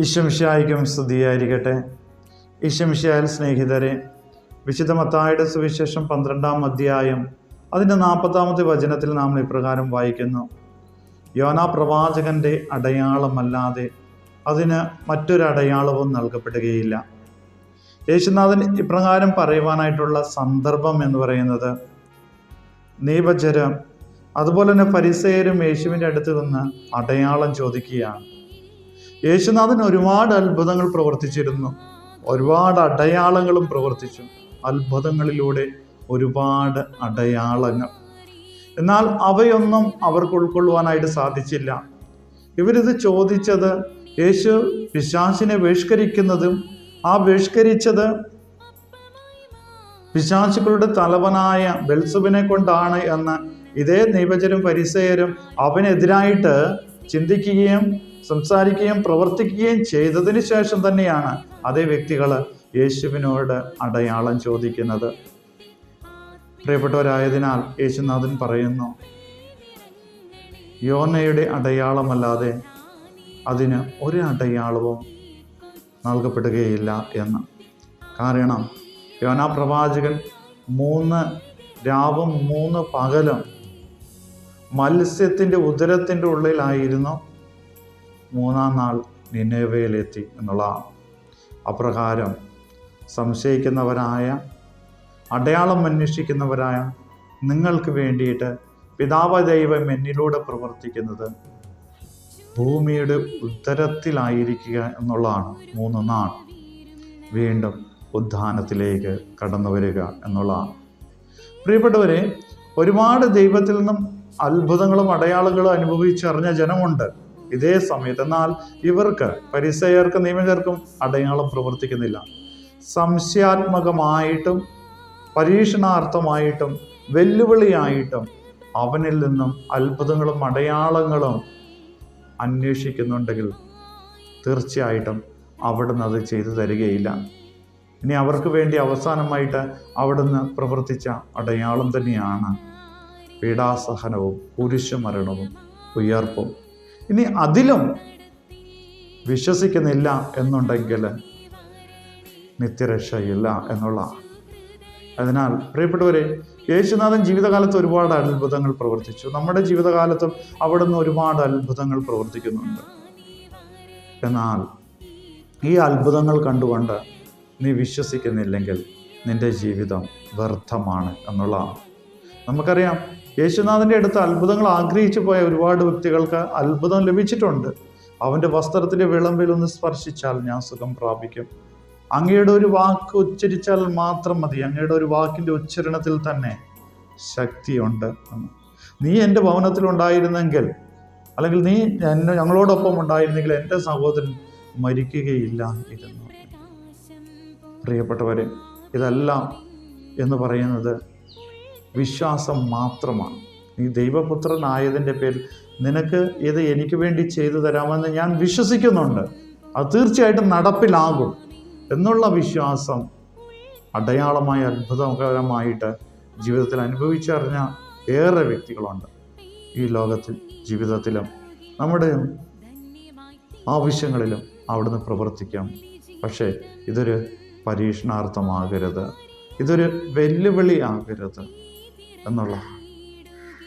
ഈശംഷായിക്കും സ്തുതിയായിരിക്കട്ടെ. ഈശംഷായാൽ സ്നേഹിതരെ വിശുദ്ധ മത്തായുടെ സുവിശേഷം പന്ത്രണ്ടാം അധ്യായം അതിന്റെ നാൽപ്പത്താമത്തെ വചനത്തിൽ നാം ഇപ്രകാരം വായിക്കുന്നു. യോനാ പ്രവാചകന്റെ അടയാളമല്ലാതെ അതിന് മറ്റൊരു അടയാളവും നൽകപ്പെടുകയില്ല. യേശുനാഥൻ ഇപ്രകാരം പറയുവാനായിട്ടുള്ള സന്ദർഭം എന്ന് പറയുന്നത് നീപജരം അതുപോലെ തന്നെ പരിസയരും യേശുവിന്റെ അടുത്ത് നിന്ന് അടയാളം ചോദിക്കുകയാണ്. യേശുനാഥൻ ഒരുപാട് അത്ഭുതങ്ങൾ പ്രവർത്തിച്ചിരുന്നു. ഒരുപാട് അടയാളങ്ങളും പ്രവർത്തിച്ചു. അത്ഭുതങ്ങളിലൂടെ ഒരുപാട് അടയാളങ്ങൾ. എന്നാൽ അവയൊന്നും അവർക്ക് ഉൾക്കൊള്ളുവാനായിട്ട് സാധിച്ചില്ല. ഇവരിത് ചോദിച്ചത് യേശു പിശാചിനെ ബഹിഷ്കരിക്കുന്നതും ആ ബഹിഷ്കരിച്ചത് പിശാചുക്കളുടെ തലവനായ ബെൽസുബിനെ കൊണ്ടാണ് എന്ന് ഇതേ നിവചരും പരിസയരും അവനെതിരായിട്ട് ചിന്തിക്കുകയും സംസാരിക്കുകയും പ്രവർത്തിക്കുകയും ചെയ്തതിന് ശേഷം തന്നെയാണ് അതേ വ്യക്തികൾ യേശുവിനോട് അടയാളം ചോദിക്കുന്നത്. പ്രിയപ്പെട്ടവരായതിനാൽ യേശുനാഥൻ പറയുന്നു യോനയുടെ അടയാളമല്ലാതെ അതിന് ഒരു അടയാളവും നൽകപ്പെടുകയില്ല എന്ന്. കാരണം യോനാ പ്രവാചകൻ മൂന്ന് രാവും മൂന്ന് പകലും മത്സ്യത്തിന്റെ ഉദരത്തിന്റെ ഉള്ളിലായിരുന്നു മൂന്നാം നാൾ നിന്നവയിലെത്തി എന്നുള്ളതാണ് അപ്രകാരം സംശയിക്കുന്നവരായ അടയാളം അന്വേഷിക്കുന്നവരായ നിങ്ങൾക്ക് വേണ്ടിയിട്ട് പിതാവ് ദൈവം എന്നിലൂടെ പ്രവർത്തിക്കുന്നത് ഭൂമിയുടെ ഉത്തരത്തിലായിരിക്കുക എന്നുള്ളതാണ് മൂന്ന് നാൾ. വീണ്ടും ഉദ്ധാനത്തിലേക്ക് കടന്നു വരിക എന്നുള്ളതാണ് പ്രിയപ്പെട്ടവരെ ഒരുപാട് ദൈവത്തിൽ നിന്നും അത്ഭുതങ്ങളും അടയാളങ്ങളും അനുഭവിച്ചറിഞ്ഞ ജനമുണ്ട്. ഇതേ സമയത്ത് എന്നാൽ ഇവർക്ക് പരിസയർക്കും നിയമജർക്കും അടയാളം പ്രവർത്തിക്കുന്നില്ല. സംശയാത്മകമായിട്ടും പരീക്ഷണാർത്ഥമായിട്ടും വെല്ലുവിളിയായിട്ടും അവനിൽ നിന്നും അത്ഭുതങ്ങളും അടയാളങ്ങളും അന്വേഷിക്കുന്നുണ്ടെങ്കിൽ തീർച്ചയായിട്ടും അവിടുന്ന് അത് ചെയ്തു തരികയില്ല. ഇനി അവർക്ക് വേണ്ടി അവസാനമായിട്ട് അവിടുന്ന് പ്രവർത്തിച്ച അടയാളം തന്നെയാണ്. പീഡാസഹനവും കുരിശുമരണവും ഉയർപ്പും. ഇനി അതിലും വിശ്വസിക്കുന്നില്ല എന്നുണ്ടെങ്കിൽ നിത്യരക്ഷയില്ല എന്നുള്ള. അതിനാൽ പ്രിയപ്പെട്ടവരെ യേശുനാഥൻ ജീവിതകാലത്ത് ഒരുപാട് അത്ഭുതങ്ങൾ പ്രവർത്തിച്ചു. നമ്മുടെ ജീവിതകാലത്തും അവിടുന്ന് ഒരുപാട് അത്ഭുതങ്ങൾ പ്രവർത്തിക്കുന്നുണ്ട്. എന്നാൽ ഈ അത്ഭുതങ്ങൾ കണ്ടുകൊണ്ട് നീ വിശ്വസിക്കുന്നില്ലെങ്കിൽ നിന്റെ ജീവിതം വ്യർത്ഥമാണ് എന്നുള്ളതാണ് നമുക്കറിയാം യേശുനാഥന്റെ അടുത്ത് അത്ഭുതങ്ങൾ ആഗ്രഹിച്ചു പോയ ഒരുപാട് വ്യക്തികൾക്ക് അത്ഭുതം ലഭിച്ചിട്ടുണ്ട്. അവന്റെ വസ്ത്രത്തിന്റെ വിളമ്പിൽ ഒന്ന് സ്പർശിച്ചാൽ ഞാൻ സുഖം പ്രാപിക്കും. അങ്ങയുടെ ഒരു വാക്ക് ഉച്ചരിച്ചാൽ മാത്രം മതി. അങ്ങയുടെ ഒരു വാക്കിന്റെ ഉച്ചരണത്തിൽ തന്നെ ശക്തിയുണ്ട് എന്ന്. നീ എന്റെ ഭവനത്തിലുണ്ടായിരുന്നെങ്കിൽ അല്ലെങ്കിൽ നീ എന്നെ ഞങ്ങളോടൊപ്പം ഉണ്ടായിരുന്നെങ്കിൽ എന്റെ സഹോദരൻ മരിക്കുകയില്ല ഇരുന്നു പ്രിയപ്പെട്ടവരെ ഇതെല്ലാം എന്ന് പറയുന്നത് വിശ്വാസം മാത്രമാണ്. നീ ദൈവപുത്രനായതിന്റെ പേരിൽ നിനക്ക് ഇത് എനിക്ക് വേണ്ടി ചെയ്തു തരാമെന്ന് ഞാൻ വിശ്വസിക്കുന്നുണ്ട്. അത് തീർച്ചയായിട്ടും നടപ്പിലാകും എന്നുള്ള വിശ്വാസം അടയാളമായി അത്ഭുതകരമായിട്ട് ജീവിതത്തിൽ അനുഭവിച്ചറിഞ്ഞ ഏറെ വ്യക്തികളുണ്ട് ഈ ലോകത്തിൽ ജീവിതത്തിലും. നമ്മുടെ ആവശ്യങ്ങളിലും അവിടുന്ന് പ്രവർത്തിക്കാം. പക്ഷേ ഇതൊരു പരീക്ഷണാർത്ഥമാകരുത്. ഇതൊരു വെല്ലുവിളി ആകരുത്. എന്നുള്ള.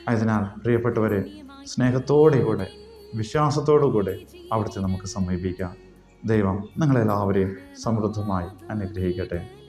അതിനാൽ പ്രിയപ്പെട്ടവരെ സ്നേഹത്തോടെ കൂടെ വിശ്വാസത്തോടു കൂടെ അവിടുത്തെ നമുക്ക് സമീപിക്കാം. ദൈവം നിങ്ങളെല്ലാവരെയും സമൃദ്ധമായി അനുഗ്രഹിക്കട്ടെ.